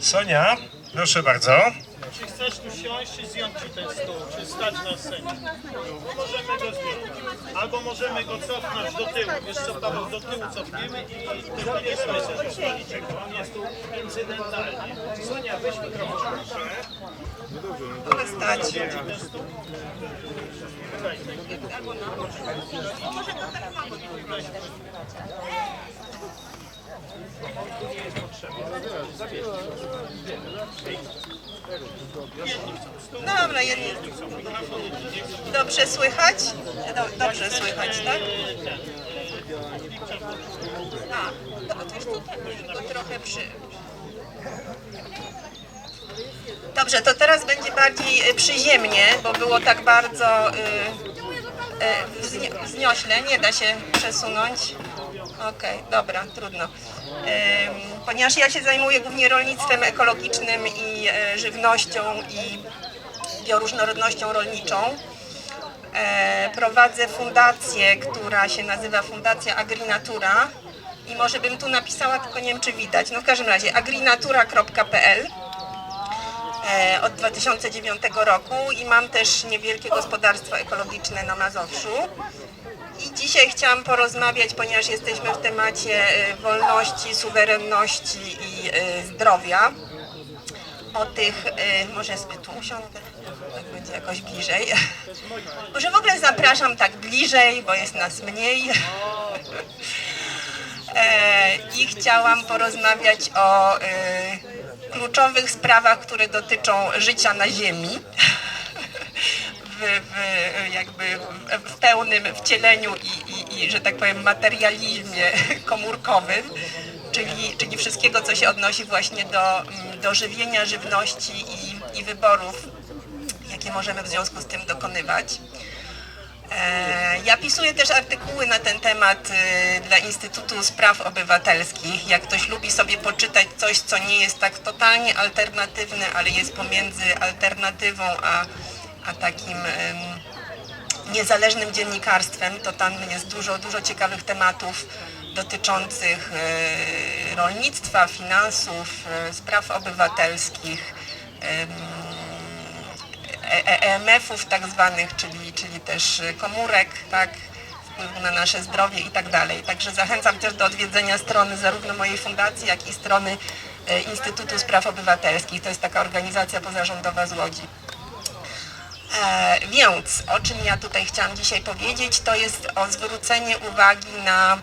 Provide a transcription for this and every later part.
Sonia, proszę bardzo. Czy chcesz tu siąść, czy zdjąć ci ten stół, czy stać na scenie? Możemy go zdjąć. Albo możemy go cofnąć do tyłu. Wiesz co, Paweł, do tyłu cofniemy i tylko nie słyszę, że. On jest tu incydentalnie. Sonia, weź mikrofon, proszę. Stać. Ten stół. Tutaj. Dobra. Dobrze słychać? Do, dobrze słychać, tak? A, to, już tutaj go trochę przy... Dobrze, to teraz będzie bardziej y, przyziemnie, bo było tak bardzo y, y, wzni- wzniośle, nie da się przesunąć. Okej, dobra, trudno. Ponieważ ja się zajmuję głównie rolnictwem ekologicznym i e, żywnością i bioróżnorodnością rolniczą. E, prowadzę fundację, która się nazywa Fundacja Agrinatura i może bym tu napisała, tylko nie wiem czy widać. No w każdym razie agrinatura.pl e, od 2009 roku i mam też niewielkie gospodarstwo ekologiczne na Mazowszu. I dzisiaj chciałam porozmawiać, ponieważ jesteśmy w temacie e, wolności, suwerenności i e, zdrowia. O tych, e, może sobie tu usiądę, tak będzie jakoś bliżej. Może w ogóle zapraszam tak bliżej, bo jest nas mniej. E, I chciałam porozmawiać o kluczowych sprawach, które dotyczą życia na Ziemi. W, w, jakby w, pełnym wcieleniu i, i, i, że tak powiem, materializmie komórkowym, czyli, czyli wszystkiego, co się odnosi właśnie do, mm, do żywienia, żywności i, i wyborów, jakie możemy w związku z tym dokonywać. E, Ja pisuję też artykuły na ten temat y, dla Instytutu Spraw Obywatelskich. Jak ktoś lubi sobie poczytać coś, co nie jest tak totalnie alternatywne, ale jest pomiędzy alternatywą a, a takim niezależnym dziennikarstwem, to tam jest dużo, dużo ciekawych tematów dotyczących e, rolnictwa, finansów, e, spraw obywatelskich. em, E- EMF-ów tak zwanych, czyli, czyli też komórek, tak, wpływu na nasze zdrowie i tak dalej. Także zachęcam też do odwiedzenia strony zarówno mojej fundacji, jak i strony Instytutu Spraw Obywatelskich. To jest taka organizacja pozarządowa z Łodzi. E, więc o czym ja tutaj chciałam dzisiaj powiedzieć, to jest o zwrócenie uwagi na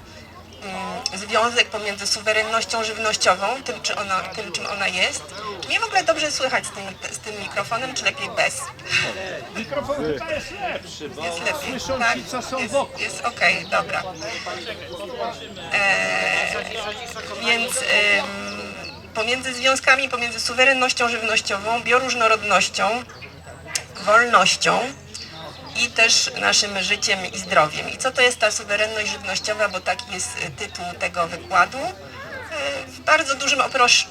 mm, związek pomiędzy suwerennością żywnościową, tym, czy ona, tym czym ona jest. Czy mnie w ogóle dobrze słychać z tym, z tym mikrofonem, czy lepiej bez? Mikrofon jest lepszy, bo Jest lepiej, słyszą tak? ci, co są jest, wokół. jest okej, dobra. E, więc em, pomiędzy związkami, pomiędzy suwerennością żywnościową, bioróżnorodnością, wolnością i też naszym życiem i zdrowiem. I co to jest ta suwerenność żywnościowa, bo taki jest e, tytuł tego wykładu. E, W bardzo dużym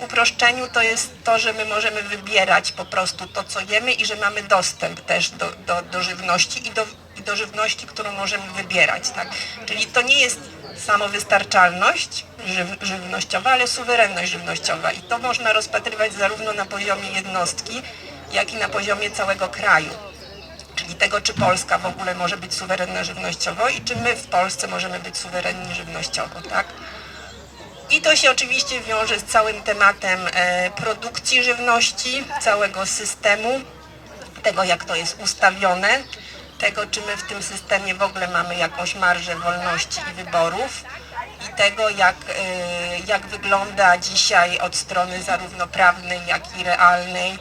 uproszczeniu to jest to, że my możemy wybierać po prostu to, co jemy i że mamy dostęp też do, do, do żywności i do, i do żywności, którą możemy wybierać. Tak? Czyli to nie jest samowystarczalność żyw, żywnościowa, ale suwerenność żywnościowa. I to można rozpatrywać zarówno na poziomie jednostki, jak i na poziomie całego kraju czyli tego, czy Polska w ogóle może być suwerenna żywnościowo i czy my w Polsce możemy być suwerenni żywnościowo, tak? I to się oczywiście wiąże z całym tematem e, produkcji żywności, całego systemu, tego jak to jest ustawione, tego czy my w tym systemie w ogóle mamy jakąś marżę wolności i wyborów i tego jak, e, jak wygląda dzisiaj od strony zarówno prawnej, jak i realnej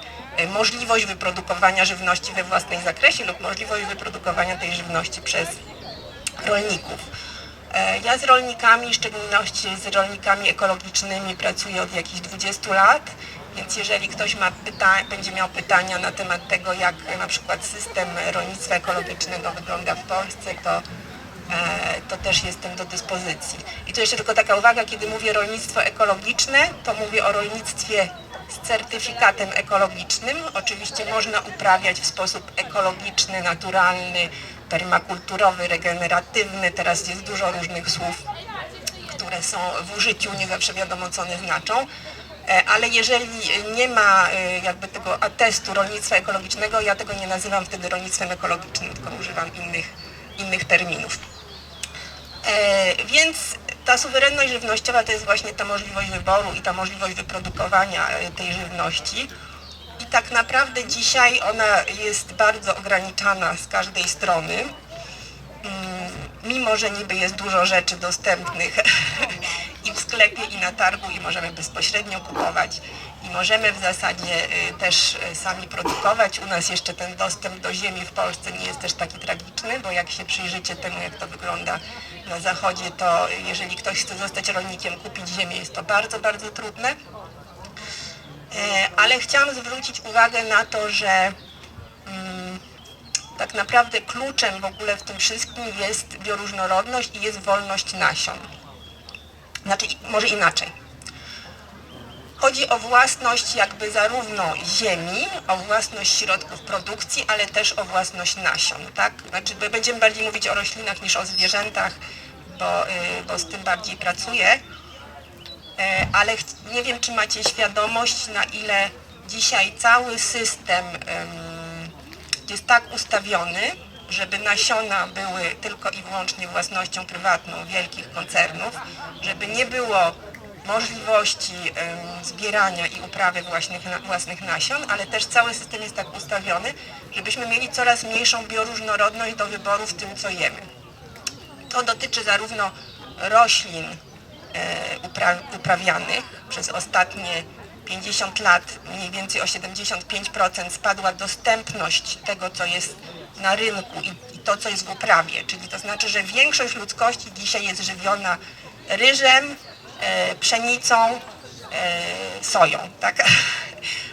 możliwość wyprodukowania żywności we własnej zakresie lub możliwość wyprodukowania tej żywności przez rolników. E, Ja z rolnikami, w szczególności z rolnikami ekologicznymi pracuję od jakichś 20 lat, więc jeżeli ktoś ma pyta- będzie miał pytania na temat tego, jak na przykład system rolnictwa ekologicznego wygląda w Polsce, to, e, to też jestem do dyspozycji. I tu jeszcze tylko taka uwaga, kiedy mówię rolnictwo ekologiczne, to mówię o rolnictwie z certyfikatem ekologicznym. Oczywiście można uprawiać w sposób ekologiczny, naturalny, permakulturowy, regeneratywny. Teraz jest dużo różnych słów, które są w użyciu, nie zawsze wiadomo co one znaczą. E, Ale jeżeli nie ma e, jakby tego atestu rolnictwa ekologicznego, ja tego nie nazywam wtedy rolnictwem ekologicznym, tylko używam innych, innych terminów. E, więc ta suwerenność żywnościowa to jest właśnie ta możliwość wyboru i ta możliwość wyprodukowania e, tej żywności. I tak naprawdę dzisiaj ona jest bardzo ograniczana z każdej strony. Mm, Mimo, że niby jest dużo rzeczy dostępnych i w sklepie, i na targu, i możemy bezpośrednio kupować, możemy w zasadzie y, też y, sami produkować. U nas jeszcze ten dostęp do ziemi w Polsce nie jest też taki tragiczny, bo jak się przyjrzycie temu, jak to wygląda na zachodzie, to jeżeli ktoś chce zostać rolnikiem, kupić ziemię, jest to bardzo, bardzo trudne. E, Ale chciałam zwrócić uwagę na to, że mm, tak naprawdę kluczem w ogóle w tym wszystkim jest bioróżnorodność i jest wolność nasion. Znaczy, może inaczej. Chodzi o własność jakby zarówno ziemi, o własność środków produkcji, ale też o własność nasion, tak? Znaczy, będziemy bardziej mówić o roślinach niż o zwierzętach, bo, y, bo z tym bardziej pracuję. E, ale nie wiem, czy macie świadomość, na ile dzisiaj cały system em, jest tak ustawiony, żeby nasiona były tylko i wyłącznie własnością prywatną wielkich koncernów, żeby nie było możliwości zbierania i uprawy własnych, własnych nasion, ale też cały system jest tak ustawiony, żebyśmy mieli coraz mniejszą bioróżnorodność do wyboru w tym, co jemy. To dotyczy zarówno roślin e, upra uprawianych przez ostatnie 50 lat, mniej więcej o 75% spadła dostępność tego, co jest na rynku i, to, co jest w uprawie. Czyli to znaczy, że większość ludzkości dzisiaj jest żywiona ryżem, pszenicą, e, soją, tak?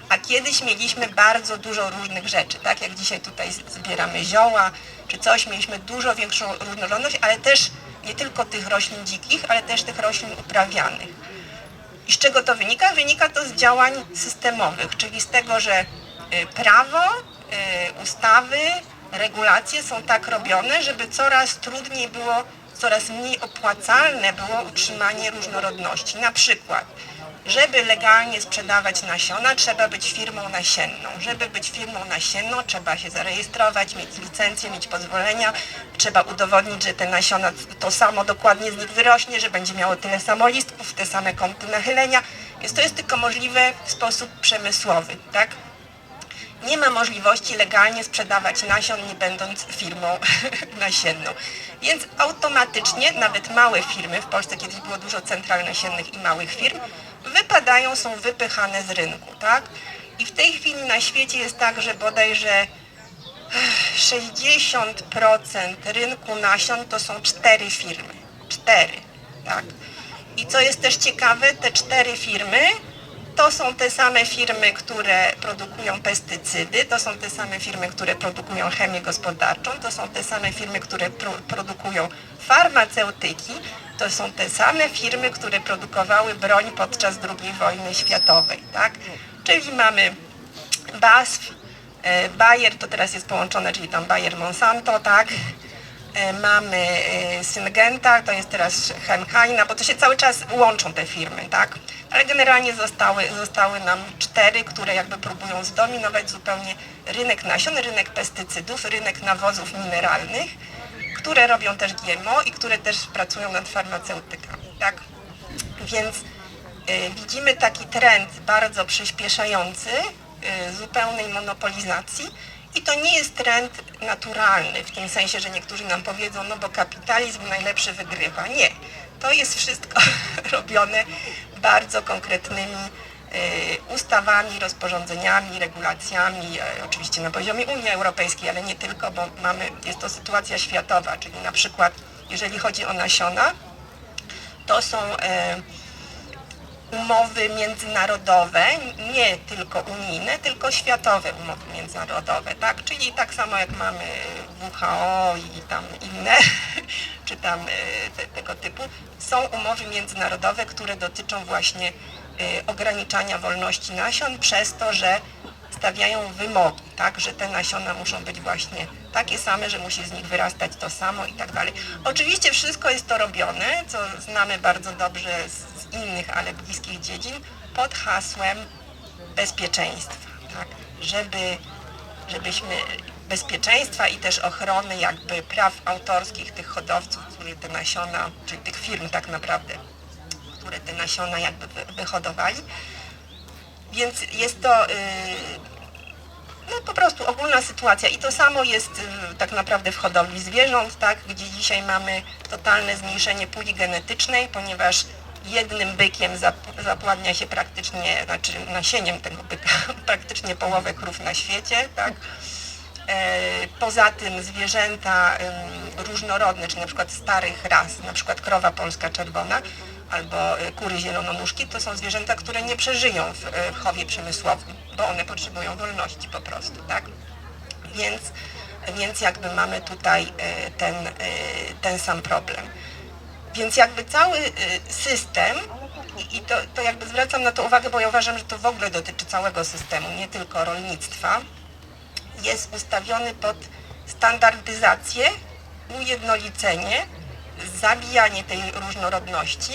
A kiedyś mieliśmy bardzo dużo różnych rzeczy, tak jak dzisiaj tutaj zbieramy zioła czy coś, mieliśmy dużo większą różnorodność, ale też nie tylko tych roślin dzikich, ale też tych roślin uprawianych. I z czego to wynika? Wynika to z działań systemowych, czyli z tego, że y, prawo, ustawy, regulacje są tak robione, żeby coraz trudniej było, coraz mniej opłacalne było utrzymanie różnorodności. Na przykład, żeby legalnie sprzedawać nasiona, trzeba być firmą nasienną. Żeby być firmą nasienną, trzeba się zarejestrować, mieć licencję, mieć pozwolenia. Trzeba udowodnić, że te nasiona to samo dokładnie z nich wyrośnie, że będzie miało tyle samo listków, te same kąty nachylenia. Więc to jest tylko możliwe w sposób przemysłowy, tak? Nie ma możliwości legalnie sprzedawać nasion, nie będąc firmą nasienną. Więc automatycznie nawet małe firmy, w Polsce kiedyś było dużo central nasiennych i małych firm, wypadają, są wypychane z rynku, tak? I w tej chwili na świecie jest tak, że bodajże 60% rynku nasion to są cztery firmy. Cztery, tak? I co jest też ciekawe, te cztery firmy to są te same firmy, które produkują pestycydy, to są te same firmy, które produkują chemię gospodarczą, to są te same firmy, które pro, produkują farmaceutyki, to są te same firmy, które produkowały broń podczas II wojny światowej, tak? Czyli mamy BASF, e, Bayer, to teraz jest połączone, czyli tam Bayer Monsanto, tak? E, Mamy e, Syngenta, to jest teraz Chemheina, bo to się cały czas łączą te firmy, tak? Ale generalnie zostały, zostały nam cztery, które jakby próbują zdominować zupełnie rynek nasion, rynek pestycydów, rynek nawozów mineralnych, które robią też GMO i które też pracują nad farmaceutykami, tak? Więc y, widzimy taki trend bardzo przyspieszający y, zupełnej monopolizacji i to nie jest trend naturalny, w tym sensie, że niektórzy nam powiedzą, no bo kapitalizm najlepszy wygrywa. Nie. To jest wszystko robione bardzo konkretnymi y, ustawami, rozporządzeniami, regulacjami, e, oczywiście na poziomie Unii Europejskiej, ale nie tylko, bo mamy, jest to sytuacja światowa, czyli na przykład jeżeli chodzi o nasiona, to są e, umowy międzynarodowe, nie tylko unijne, tylko światowe umowy międzynarodowe, tak? Czyli tak samo jak mamy WHO i tam inne, czy tam e, te, tego typu, są umowy międzynarodowe, które dotyczą właśnie e, ograniczania wolności nasion przez to, że stawiają wymogi, tak, że te nasiona muszą być właśnie takie same, że musi z nich wyrastać to samo i tak dalej. Oczywiście wszystko jest to robione, co znamy bardzo dobrze z, innych, ale bliskich dziedzin pod hasłem bezpieczeństwa, tak? Żeby, żebyśmy bezpieczeństwa i też ochrony jakby praw autorskich tych hodowców, którzy te nasiona, czyli tych firm tak naprawdę, które te nasiona jakby wy- wyhodowali. Więc jest to y, no po prostu ogólna sytuacja i to samo jest y, tak naprawdę w hodowli zwierząt, tak, gdzie dzisiaj mamy totalne zmniejszenie puli genetycznej, ponieważ jednym bykiem zap- zapładnia się praktycznie, znaczy nasieniem tego byka, praktycznie połowę krów na świecie, tak. E, Poza tym zwierzęta różnorodne, czy na przykład starych ras, na przykład krowa polska czerwona albo y, kury zielononuszki, to są zwierzęta, które nie przeżyją w, y, w chowie przemysłowym, bo one potrzebują wolności po prostu, tak? Więc, więc jakby mamy tutaj y, ten, ten sam problem. Więc jakby cały y, system, i- to, to jakby zwracam na to uwagę, bo ja uważam, że to w ogóle dotyczy całego systemu, nie tylko rolnictwa, jest ustawiony pod standardyzację, ujednolicenie, zabijanie tej różnorodności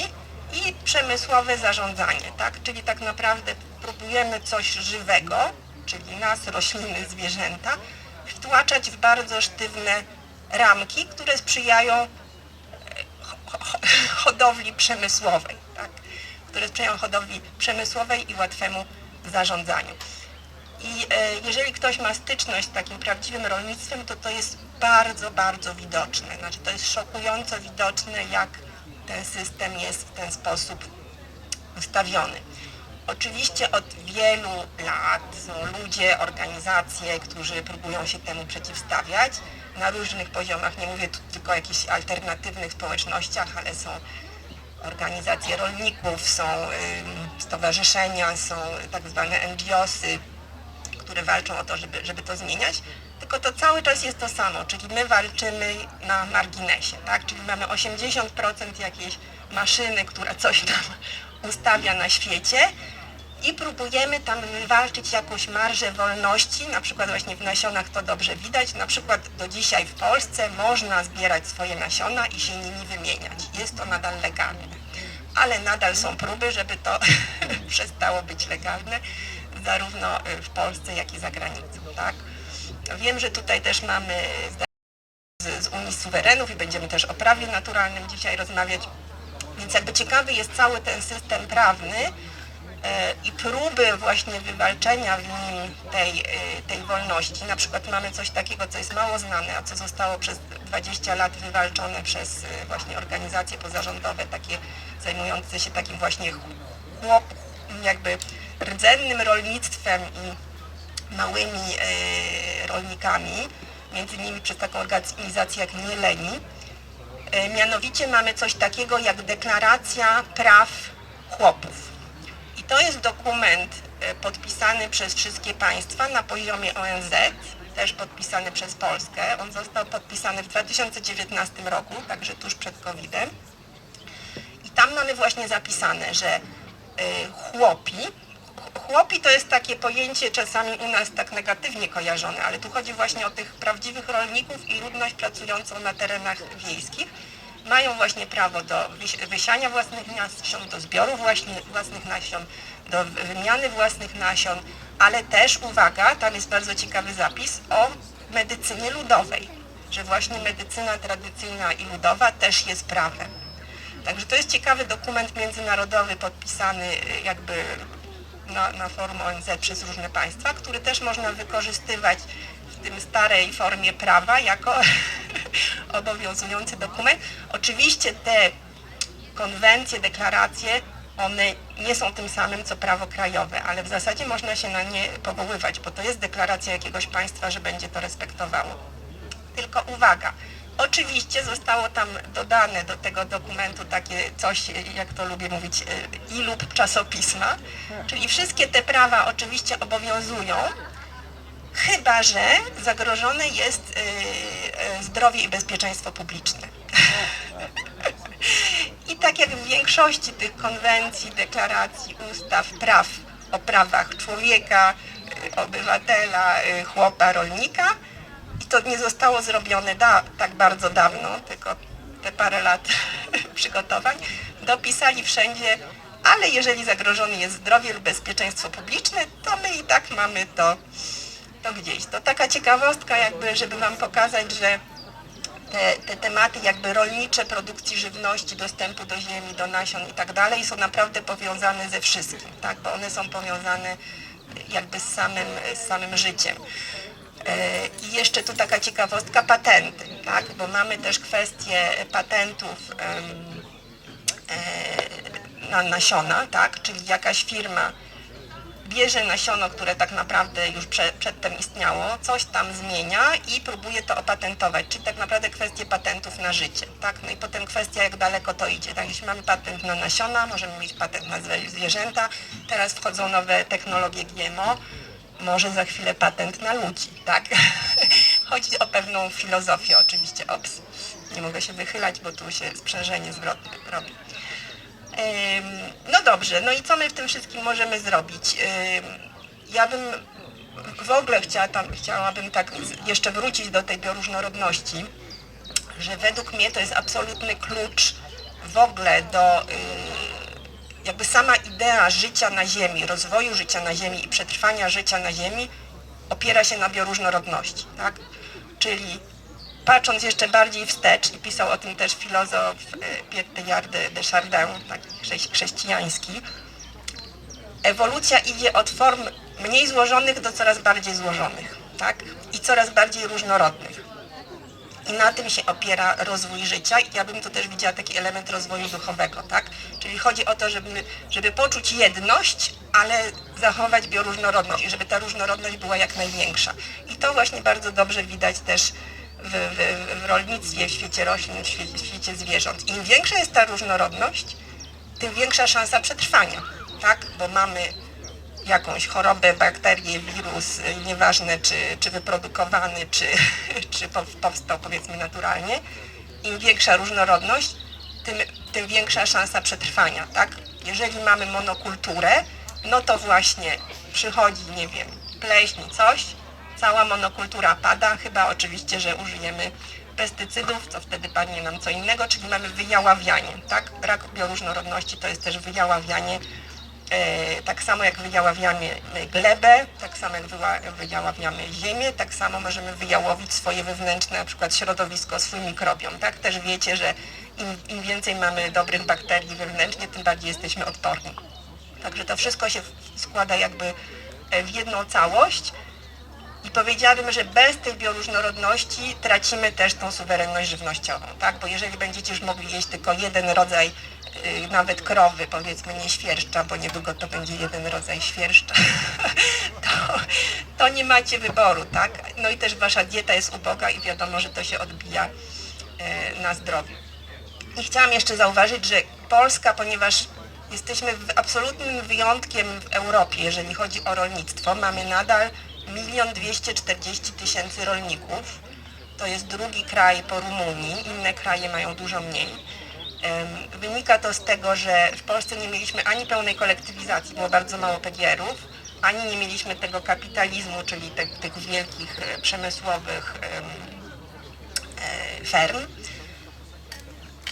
i przemysłowe zarządzanie, tak? Czyli tak naprawdę próbujemy coś żywego, czyli nas, rośliny, zwierzęta, wtłaczać w bardzo sztywne ramki, które sprzyjają hodowli przemysłowej, tak? które sprzyjają hodowli przemysłowej i łatwemu zarządzaniu. I e, jeżeli ktoś ma styczność z takim prawdziwym rolnictwem, to to jest bardzo, bardzo widoczne. Znaczy to jest szokująco widoczne, jak ten system jest w ten sposób ustawiony. Oczywiście od wielu lat są ludzie, organizacje, którzy próbują się temu przeciwstawiać na różnych poziomach. Nie mówię tu tylko o jakichś alternatywnych społecznościach, ale są organizacje rolników, są stowarzyszenia, są tak zwane NGOsy, które walczą o to, żeby, żeby to zmieniać, tylko to cały czas jest to samo, czyli my walczymy na marginesie, tak? Czyli mamy 80% jakiejś maszyny, która coś nam ustawia na świecie i próbujemy tam wywalczyć jakąś marżę wolności, na przykład właśnie w nasionach to dobrze widać, na przykład do dzisiaj w Polsce można zbierać swoje nasiona i się nimi wymieniać. Jest to nadal legalne, ale nadal są próby, żeby to przestało być legalne, zarówno y, w Polsce, jak i za granicą, tak? Wiem, że tutaj też mamy z, z Unii Suwerenów i będziemy też o prawie naturalnym dzisiaj rozmawiać, więc jakby ciekawy jest cały ten system prawny i próby właśnie wywalczenia w nim tej, e, tej wolności. Na przykład mamy coś takiego, co jest mało znane, a co zostało przez 20 lat wywalczone przez e, właśnie organizacje pozarządowe, takie zajmujące się takim właśnie chłop, jakby rdzennym rolnictwem i małymi e, rolnikami, między innymi przez taką organizację jak Mieleni. E, mianowicie mamy coś takiego jak Deklaracja Praw Chłopów. To jest dokument e, podpisany przez wszystkie państwa na poziomie ONZ, też podpisany przez Polskę. On został podpisany w 2019 roku, także tuż przed COVID-em. I tam mamy właśnie zapisane, że y, chłopi, ch- chłopi to jest takie pojęcie czasami u nas tak negatywnie kojarzone, ale tu chodzi właśnie o tych prawdziwych rolników i ludność pracującą na terenach wiejskich. Mają właśnie prawo do wysi- wysiania własnych nasion, do zbioru właśnie własnych nasion, do wy- wymiany własnych nasion, ale też, uwaga, tam jest bardzo ciekawy zapis o medycynie ludowej, że właśnie medycyna tradycyjna i ludowa też jest prawem. Także to jest ciekawy dokument międzynarodowy podpisany y, jakby na, na forum ONZ przez różne państwa, który też można wykorzystywać starej formie prawa jako obowiązujący dokument. Oczywiście te konwencje, deklaracje, one nie są tym samym co prawo krajowe, ale w zasadzie można się na nie powoływać, bo to jest deklaracja jakiegoś państwa, że będzie to respektowało. Tylko uwaga, oczywiście zostało tam dodane do tego dokumentu takie coś, jak to lubię mówić, y, i lub czasopisma, czyli wszystkie te prawa oczywiście obowiązują, chyba że zagrożone jest y, y, zdrowie i bezpieczeństwo publiczne. I tak jak w większości tych konwencji, deklaracji, ustaw, praw o prawach człowieka, y, obywatela, chłopa, rolnika, i to nie zostało zrobione da, tak bardzo dawno, tylko te parę lat przygotowań, dopisali wszędzie, ale jeżeli zagrożone jest zdrowie lub bezpieczeństwo publiczne, to my i tak mamy to, to gdzieś. To taka ciekawostka jakby, żeby Wam pokazać, że te, te tematy jakby rolnicze, produkcji żywności, dostępu do ziemi, do nasion i tak dalej są naprawdę powiązane ze wszystkim, tak? bo one są powiązane jakby z samym, z samym życiem. E, I jeszcze tu taka ciekawostka, patenty, tak? bo mamy też kwestię patentów e, na nasiona, tak? czyli jakaś firma bierze nasiono, które tak naprawdę już prze, przedtem istniało, coś tam zmienia i próbuje to opatentować, czyli tak naprawdę kwestie patentów na życie, tak? No i potem kwestia, jak daleko to idzie, tak? Jeśli mamy patent na nasiona, możemy mieć patent na zwierzęta, teraz wchodzą nowe technologie GMO, może za chwilę patent na ludzi, tak? Chodzi o pewną filozofię oczywiście, ops, nie mogę się wychylać, bo tu się sprzężenie zwrotne robi. No dobrze, no i co my w tym wszystkim możemy zrobić? Ja bym w ogóle chciała tam, chciałabym tak jeszcze wrócić do tej bioróżnorodności, że według mnie to jest absolutny klucz w ogóle do y, jakby sama idea życia na Ziemi, rozwoju życia na Ziemi i przetrwania życia na Ziemi opiera się na bioróżnorodności, tak? Czyli patrząc jeszcze bardziej wstecz, i pisał o tym też filozof e, Pierre de, Chardin, chrześ- chrześcijański, ewolucja idzie od form mniej złożonych do coraz bardziej złożonych, tak? I coraz bardziej różnorodnych. I na tym się opiera rozwój życia ja bym tu też widziała taki element rozwoju duchowego, tak? Czyli chodzi o to, żeby, żeby poczuć jedność, ale zachować bioróżnorodność i żeby ta różnorodność była jak największa. I to właśnie bardzo dobrze widać też w, w, w rolnictwie, w świecie roślin, w świecie, w świecie zwierząt. Im większa jest ta różnorodność, tym większa szansa przetrwania, tak? Bo mamy jakąś chorobę, bakterię, wirus, nieważne czy, czy wyprodukowany, czy, czy pow- powstał powiedzmy naturalnie, im większa różnorodność, tym, tym większa szansa przetrwania, tak? Jeżeli mamy monokulturę, no to właśnie przychodzi, nie wiem, pleśń, coś, cała monokultura pada, chyba oczywiście, że użyjemy pestycydów, co wtedy padnie nam co innego, czyli mamy wyjaławianie, tak? Brak bioróżnorodności to jest też wyjaławianie E, tak samo jak wyjaławiamy glebę, tak samo jak wyjaławiamy ziemię, tak samo możemy wyjałowić swoje wewnętrzne na przykład środowisko, swój mikrobiom. Tak też wiecie, że im, im więcej mamy dobrych bakterii wewnętrznie, tym bardziej jesteśmy odporni. Także to wszystko się składa jakby e, w jedną całość. I powiedziałabym, że bez tej bioróżnorodności tracimy też tą suwerenność żywnościową, tak? Bo jeżeli będziecie już mogli jeść tylko jeden rodzaj, y, nawet krowy, powiedzmy nie świerszcza, bo niedługo to będzie jeden rodzaj świerszcza, to, to nie macie wyboru, tak? No i też wasza dieta jest uboga i wiadomo, że to się odbija y, na zdrowiu. I chciałam jeszcze zauważyć, że Polska, ponieważ jesteśmy absolutnym wyjątkiem w Europie, jeżeli chodzi o rolnictwo, mamy nadal 1 240 tysięcy rolników. To jest drugi kraj po Rumunii, inne kraje mają dużo mniej. Wynika to z tego, że w Polsce nie mieliśmy ani pełnej kolektywizacji, było bardzo mało PGR-ów, ani nie mieliśmy tego kapitalizmu, czyli te, tych wielkich e, przemysłowych em, e, ferm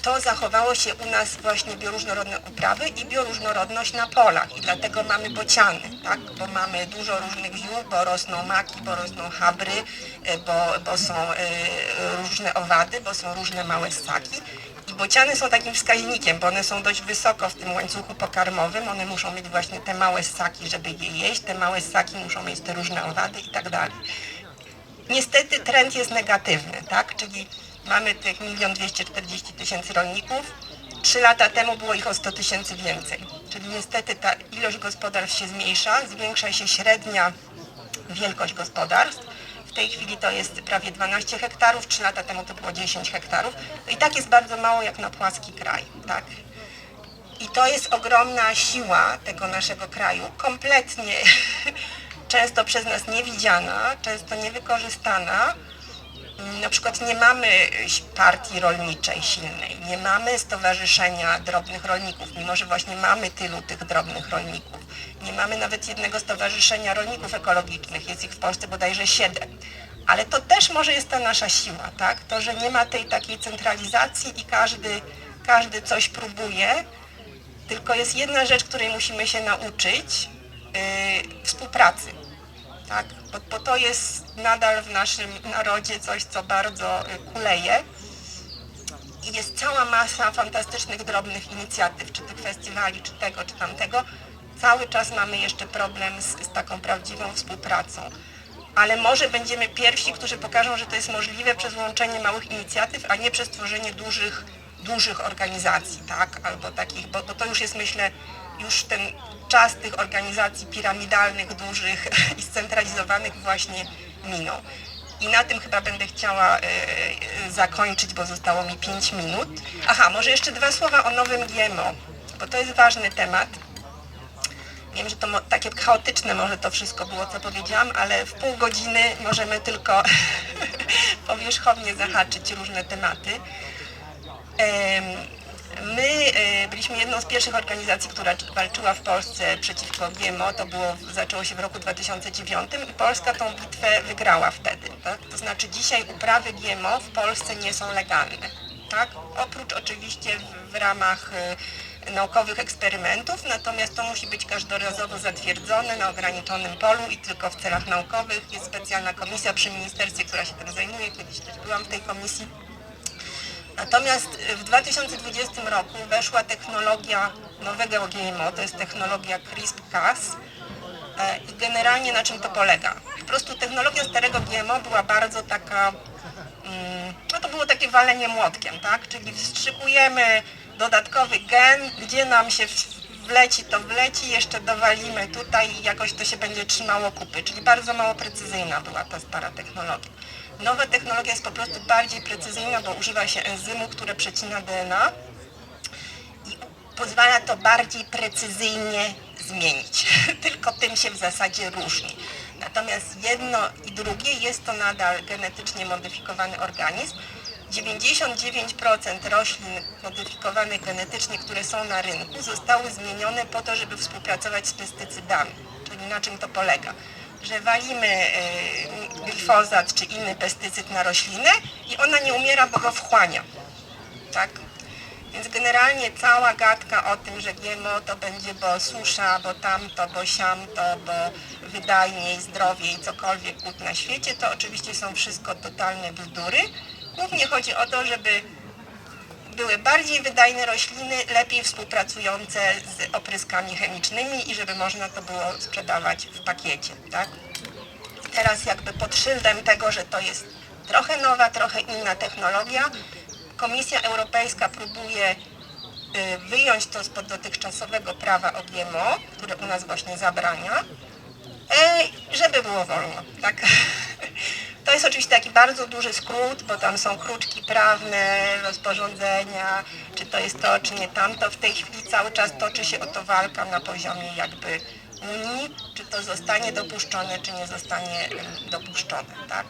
to zachowało się u nas właśnie bioróżnorodne uprawy i bioróżnorodność na polach i dlatego mamy bociany, tak? bo mamy dużo różnych ziół, bo rosną maki, bo rosną habry, e, bo, bo są e, różne owady, bo są różne małe ssaki i bociany są takim wskaźnikiem, bo one są dość wysoko w tym łańcuchu pokarmowym, one muszą mieć właśnie te małe ssaki, żeby je jeść, te małe ssaki muszą mieć te różne owady i tak dalej. Niestety trend jest negatywny, tak? Czyli mamy tych 1 240 tysięcy rolników. Trzy lata temu było ich o 100 tysięcy więcej. Czyli niestety ta ilość gospodarstw się zmniejsza, zwiększa się średnia wielkość gospodarstw. W tej chwili to jest prawie 12 hektarów, trzy lata temu to było 10 hektarów. No i tak jest bardzo mało jak na płaski kraj, tak? I to jest ogromna siła tego naszego kraju, kompletnie często przez nas niewidziana, często niewykorzystana. Na przykład nie mamy partii rolniczej silnej, nie mamy stowarzyszenia drobnych rolników, mimo że właśnie mamy tylu tych drobnych rolników. Nie mamy nawet jednego stowarzyszenia rolników ekologicznych, jest ich w Polsce bodajże siedem. Ale to też może jest ta nasza siła, tak? To, że nie ma tej takiej centralizacji i każdy, każdy coś próbuje, Tylko jest jedna rzecz, której musimy się nauczyć, yy, współpracy. Tak? Bo, bo to jest nadal w naszym narodzie coś, co bardzo y, kuleje. I jest cała masa fantastycznych, drobnych inicjatyw, czy tych festiwali, czy tego, czy tamtego. Cały czas mamy jeszcze problem z, z taką prawdziwą współpracą. Ale może będziemy pierwsi, którzy pokażą, że to jest możliwe przez łączenie małych inicjatyw, a nie przez tworzenie dużych, dużych organizacji, tak? Albo takich, bo, bo to już jest, myślę, już ten czas tych organizacji piramidalnych, dużych i scentralizowanych właśnie minął. I na tym chyba będę chciała e, e, zakończyć, bo zostało mi 5 minut. Aha, może jeszcze dwa słowa o nowym GMO, bo to jest ważny temat. Wiem, że to takie chaotyczne może to wszystko było, co powiedziałam, ale w pół godziny możemy tylko powierzchownie zahaczyć różne tematy. Em, My e, byliśmy jedną z pierwszych organizacji, która walczyła w Polsce przeciwko GMO. To było, zaczęło się w roku 2009 i Polska tą bitwę wygrała wtedy. Tak? To znaczy dzisiaj uprawy GMO w Polsce nie są legalne. Tak? Oprócz oczywiście w, w ramach e, naukowych eksperymentów, natomiast to musi być każdorazowo zatwierdzone na ograniczonym polu i tylko w celach naukowych. Jest specjalna komisja przy ministerstwie, która się tym zajmuje. Kiedyś też byłam w tej komisji. Natomiast w 2020 roku weszła technologia nowego GMO, to jest technologia CRISPR-Cas e, i generalnie na czym to polega? Po prostu technologia starego GMO była bardzo taka, mm, no to było takie walenie młotkiem, tak? Czyli wstrzykujemy dodatkowy gen, gdzie nam się wleci, to wleci, jeszcze dowalimy tutaj i jakoś to się będzie trzymało kupy, czyli bardzo mało precyzyjna była ta stara technologia. Nowa technologia jest po prostu bardziej precyzyjna, bo używa się enzymu, które przecina DNA i pozwala to bardziej precyzyjnie zmienić. Tylko tym się w zasadzie różni. Natomiast jedno i drugie jest to nadal genetycznie modyfikowany organizm. 99% roślin modyfikowanych genetycznie, które są na rynku, zostały zmienione po to, żeby współpracować z pestycydami. Czyli na czym to polega? Że walimy y, glifozat czy inny pestycyd na roślinę i ona nie umiera, bo go wchłania. Tak? Więc generalnie cała gadka o tym, że GMO to będzie, bo susza, bo tamto, bo siamto, bo wydajniej, zdrowiej, cokolwiek kut na świecie, to oczywiście są wszystko totalne bzdury. Głównie chodzi o to, żeby były bardziej wydajne rośliny, lepiej współpracujące z opryskami chemicznymi i żeby można to było sprzedawać w pakiecie, tak? Teraz jakby pod szyldem tego, że to jest trochę nowa, trochę inna technologia, Komisja Europejska próbuje y, wyjąć to spod dotychczasowego prawa o GMO, które u nas właśnie zabrania, Ej, żeby było wolno, tak? To jest oczywiście taki bardzo duży skrót, bo tam są kruczki prawne, rozporządzenia, czy to jest to, czy nie tamto. W tej chwili cały czas toczy się o to walka na poziomie jakby Unii, czy to zostanie dopuszczone, czy nie zostanie dopuszczone, tak?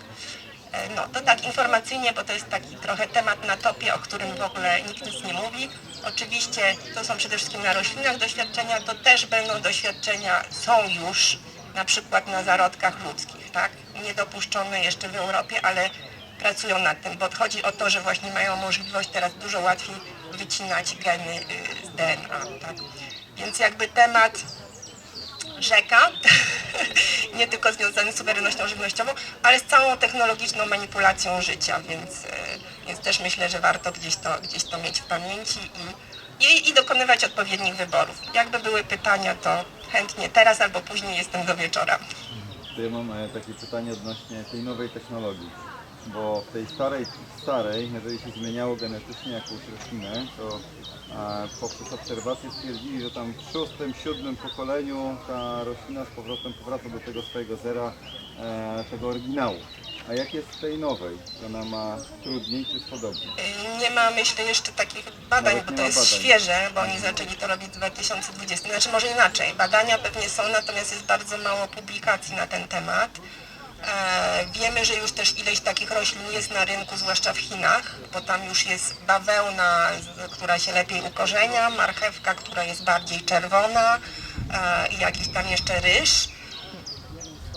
E, No to tak informacyjnie, bo to jest taki trochę temat na topie, o którym w ogóle nikt nic nie mówi. Oczywiście to są przede wszystkim na roślinach doświadczenia, to też będą doświadczenia, są już na przykład na zarodkach ludzkich, tak? Niedopuszczone jeszcze w Europie, ale pracują nad tym, bo chodzi o to, że właśnie mają możliwość teraz dużo łatwiej wycinać geny y, z DNA, tak? Więc jakby temat rzeka, nie tylko związany z suwerennością żywnościową, ale z całą technologiczną manipulacją życia, więc, e, więc też myślę, że warto gdzieś to, gdzieś to mieć w pamięci i, i, i dokonywać odpowiednich wyborów. Jakby były pytania, to chętnie teraz albo później jestem do wieczora. To ja mam takie pytanie odnośnie tej nowej technologii. Bo w tej starej, starej, jeżeli się zmieniało genetycznie jakąś roślinę, to poprzez obserwacje stwierdzili, że tam w szóstym, siódmym pokoleniu ta roślina z powrotem powraca do tego swojego zera, e, tego oryginału. A jak jest w tej nowej? Ona ma trudniej czy podobnie? Nie ma, myślę, jeszcze takich badań, Nawet bo nie to ma jest badań. świeże, bo oni zaczęli to robić w 2020. Znaczy może inaczej, badania pewnie są, natomiast jest bardzo mało publikacji na ten temat. E, wiemy, że już też ileś takich roślin jest na rynku, zwłaszcza w Chinach, bo tam już jest bawełna, z- która się lepiej ukorzenia, marchewka, która jest bardziej czerwona e, i jakiś tam jeszcze ryż.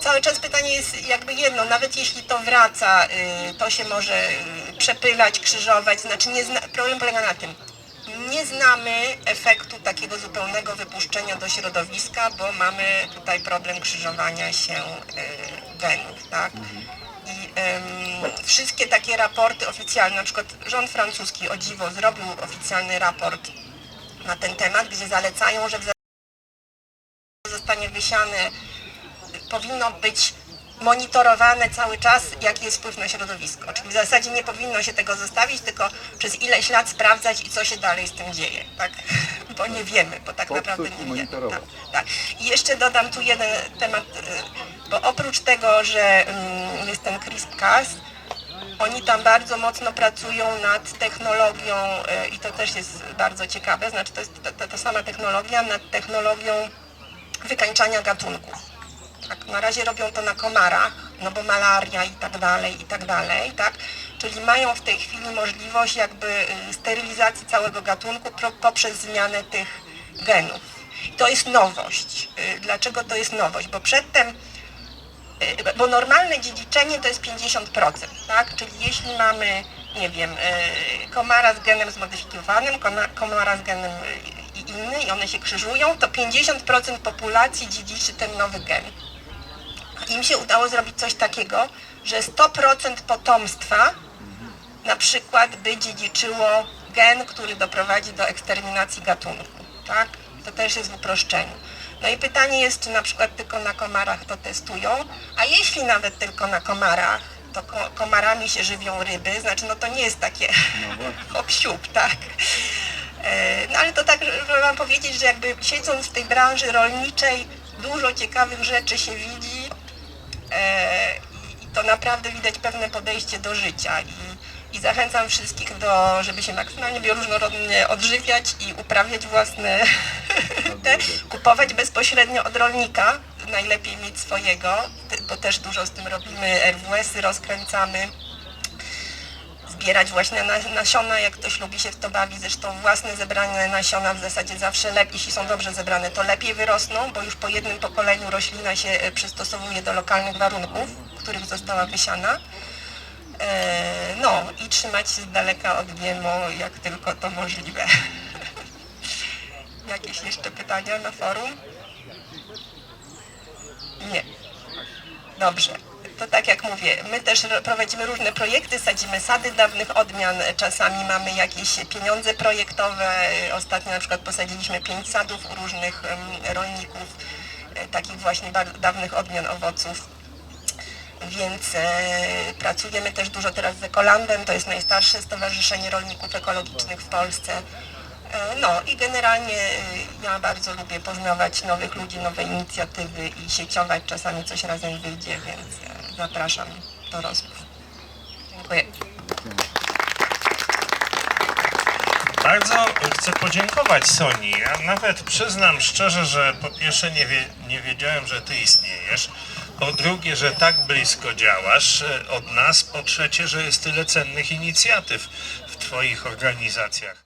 Cały czas pytanie jest jakby jedno, nawet jeśli to wraca, y, to się może y, przepylać, krzyżować, znaczy nie zna, problem polega na tym, nie znamy efektu takiego zupełnego wypuszczenia do środowiska, bo mamy tutaj problem krzyżowania się e, genów, tak? I wszystkie takie raporty oficjalne, na przykład rząd francuski o dziwo zrobił oficjalny raport na ten temat, gdzie zalecają, że w zostanie wysiane, powinno być monitorowane cały czas, jaki jest wpływ na środowisko. Czyli w zasadzie nie powinno się tego zostawić, tylko przez ileś lat sprawdzać i co się dalej z tym dzieje, tak? Bo nie wiemy, bo tak Popsuć naprawdę nie wiemy. Tak, tak. I jeszcze dodam tu jeden temat, y, bo oprócz tego, że mm, jest ten CRISPR-Cas, oni tam bardzo mocno pracują nad technologią y, i to też jest bardzo ciekawe, znaczy to jest ta, ta, ta sama technologia, nad technologią wykańczania gatunków. Tak, na razie robią to na komarach, no bo malaria i tak dalej, i tak dalej, tak? Czyli mają w tej chwili możliwość jakby y, sterylizacji całego gatunku poprzez zmianę tych genów. To jest nowość. Y, Dlaczego to jest nowość? Bo przedtem Y, bo normalne dziedziczenie to jest 50%, tak? Czyli jeśli mamy, nie wiem, komara z genem zmodyfikowanym, komara z genem inny i one się krzyżują, to 50% populacji dziedziczy ten nowy gen. Im się udało zrobić coś takiego, że 100% potomstwa na przykład by dziedziczyło gen, który doprowadzi do eksterminacji gatunku, tak? To też jest w uproszczeniu. No i pytanie jest, czy na przykład tylko na komarach to testują, a jeśli nawet tylko na komarach, to ko- komarami się żywią ryby, znaczy no to nie jest takie hop siup, tak? E, No ale to tak, żeby wam powiedzieć, że jakby siedząc w tej branży rolniczej, dużo ciekawych rzeczy się widzi, i- i to naprawdę widać pewne podejście do życia. I, i zachęcam wszystkich do, żeby się maksymalnie bioróżnorodnie odżywiać i uprawiać własne, te, kupować bezpośrednio od rolnika, najlepiej mieć swojego, bo też dużo z tym robimy, RWS-y rozkręcamy, zbierać właśnie na- nasiona, jak ktoś lubi się w to bawi, zresztą własne zebrane nasiona w zasadzie zawsze lepiej, jeśli są dobrze zebrane, to lepiej wyrosną, bo już po jednym pokoleniu roślina się e, przystosowuje do lokalnych warunków, w których została wysiana. E, No i trzymać się z daleka od GMO, jak tylko to możliwe. Jakieś jeszcze pytania na forum? Nie. Dobrze. To tak jak mówię, my też ro- prowadzimy różne projekty, sadzimy sady dawnych odmian, czasami mamy jakieś pieniądze projektowe. Ostatnio na przykład posadziliśmy pięć sadów u różnych rolników, e, takich właśnie dawnych odmian owoców. Więc e, pracujemy też dużo teraz z Ekolandem, to jest najstarsze stowarzyszenie rolników ekologicznych w Polsce. E, No i generalnie ja bardzo lubię poznawać nowych ludzi, nowe inicjatywy i sieciować, czasami coś razem wyjdzie, więc zapraszam do rozmów. Dziękuję. Bardzo chcę podziękować Soni. Ja nawet przyznam szczerze, że po pierwsze nie, wie, nie wiedziałem, że ty istniejesz. Po drugie, że tak blisko działasz e, od nas. Po trzecie, że jest tyle cennych inicjatyw w twoich organizacjach.